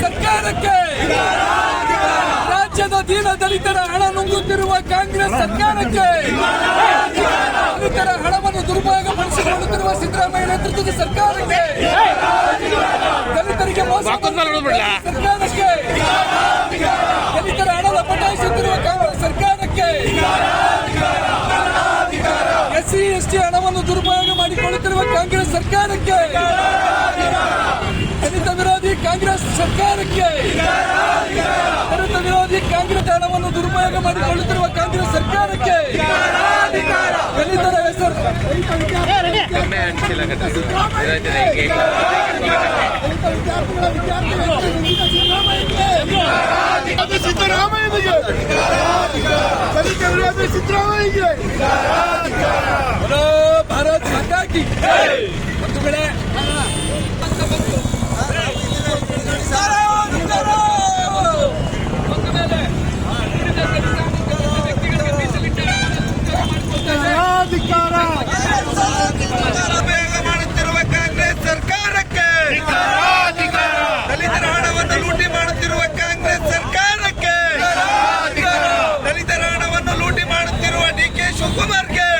ಸರ್ಕಾರಕ್ಕೆ ರಾಜ್ಯದ ದೀನ ದಲಿತರ ಹಣ ನುಂಗುತ್ತಿರುವ ಕಾಂಗ್ರೆಸ್ ಸರ್ಕಾರಕ್ಕೆ ದಲಿತರ ಹಣವನ್ನು ದುರುಪಯೋಗ ಪಡಿಸಿಕೊಳ್ಳುತ್ತಿರುವ ಸಿದ್ದರಾಮಯ್ಯ ನೇತೃತ್ವದ ಸರ್ಕಾರಕ್ಕೆ ದಲಿತರಿಗೆ ಮೋಸ ಸರ್ಕಾರಕ್ಕೆ ದಲಿತರ ಹಣದ ಪಟಾಯಿಸುತ್ತಿರುವ ಕಾಂಗ್ರೆಸ್ ಸರ್ಕಾರಕ್ಕೆ ಎಸ್ಸಿ ಎಸ್ಟಿ ಹಣವನ್ನು ದುರುಪಯೋಗ ಮಾಡಿಕೊಳ್ಳುತ್ತಿರುವ ಕಾಂಗ್ರೆಸ್ ಸರ್ಕಾರಕ್ಕೆ ದಲಿತ ವಿರೋಧಿ ಕಾಂಗ್ರೆಸ್ ಸರ್ಕಾರಕ್ಕೆ ಭಾರತ ವಿರೋಧಿ ಕಾಂಗ್ರೆಸ್ ಹಣವನ್ನು ದುರುಪಯೋಗ ಮಾಡಿಕೊಳ್ಳುತ್ತಿರುವ ಕಾಂಗ್ರೆಸ್ ಸರ್ಕಾರಕ್ಕೆ ದಲಿತರ ಹೆಸರು. ಸಿದ್ದರಾಮಯ್ಯ ದಲಿತ ವಿರೋಧಿ ಭಾರತ್ ಮಾತಾ ಕಿ ಒಂದು ಕಡೆ ಒಂದು ಮೇಲೆ ವ್ಯಕ್ತಿಗಳಿಗೆ ಮೀಸಲಿಟ್ಟ ಅಧಿಕಾರ ದುರುಪಯೋಗ ಮಾಡುತ್ತಿರುವ ಕಾಂಗ್ರೆಸ್ ಸರ್ಕಾರಕ್ಕೆ ದಲಿತರ ಹಣವನ್ನು ಲೂಟಿ ಮಾಡುತ್ತಿರುವ ಕಾಂಗ್ರೆಸ್ ಸರ್ಕಾರಕ್ಕೆ ದಲಿತರ ಹಣವನ್ನು ಲೂಟಿ ಮಾಡುತ್ತಿರುವ ಡಿ ಕೆ ಶಿವಕುಮಾರ್ಗೆ ನಡೆಸದೇ ಇರುವಂತ ಎಸ್ ಸಿ ಮಾದೇವಪ್ಪನ್ಗೆ ದಲಿತರ ಹಣವನ್ನು ಜಾರಿಗೆ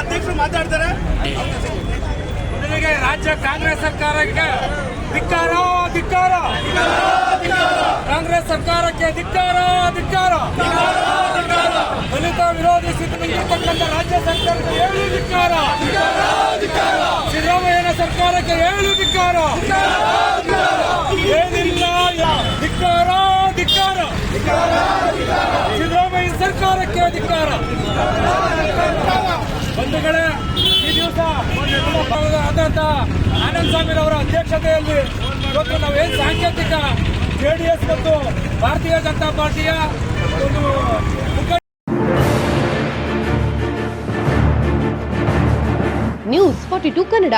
ಅಧ್ಯಕ್ಷರು ಮಾತಾಡ್ತಾರೆ ಮೊದಲಿಗೆ ರಾಜ್ಯ ಕಾಂಗ್ರೆಸ್ ಸರ್ಕಾರಕ್ಕೆ ಧಿಕ್ಕಾರ ಧಿಕ್ಕಾರ. ಕಾಂಗ್ರೆಸ್ ಸರ್ಕಾರಕ್ಕೆ ಧಿಕ್ಕಾರ ಧಿಕ್ಕಾರ. ದಲಿತ ವಿರೋಧಿ ಸ್ಥಿತಿಯಲ್ಲಿರ್ತಕ್ಕಂಥ ರಾಜ್ಯ ಸರ್ಕಾರಕ್ಕೆ ಏಳು ಧಿಕ್ಕಾರ. ಸಿದ್ದರಾಮಯ್ಯನ ಸರ್ಕಾರಕ್ಕೆ ಏಳು ಧಿಕ್ಕಾರ. ಧಿಕ್ಕಾರ ಧಿಕ್ಕಾರ ಸಿದ್ದರಾಮಯ್ಯ ಸರ್ಕಾರಕ್ಕೆ ಧಿಕ್ಕಾರ ಬಂಧುಗಳೇ, ಈ ದಿವಸ ಆದಂತ ಆನಂದ್ ಸ್ವಾಮಿ ಅವರ ಅಧ್ಯಕ್ಷತೆಯಲ್ಲಿ ಇವತ್ತು ನಾವೇನು ಸಾಂಕೇತಿಕ ಜೆಡಿಎಸ್ ಮತ್ತು ಭಾರತೀಯ ಜನತಾ ಪಾರ್ಟಿಯ ಒಂದು ನ್ಯೂಸ್ ಫಾರ್ಟಿ ಟು ಕನ್ನಡ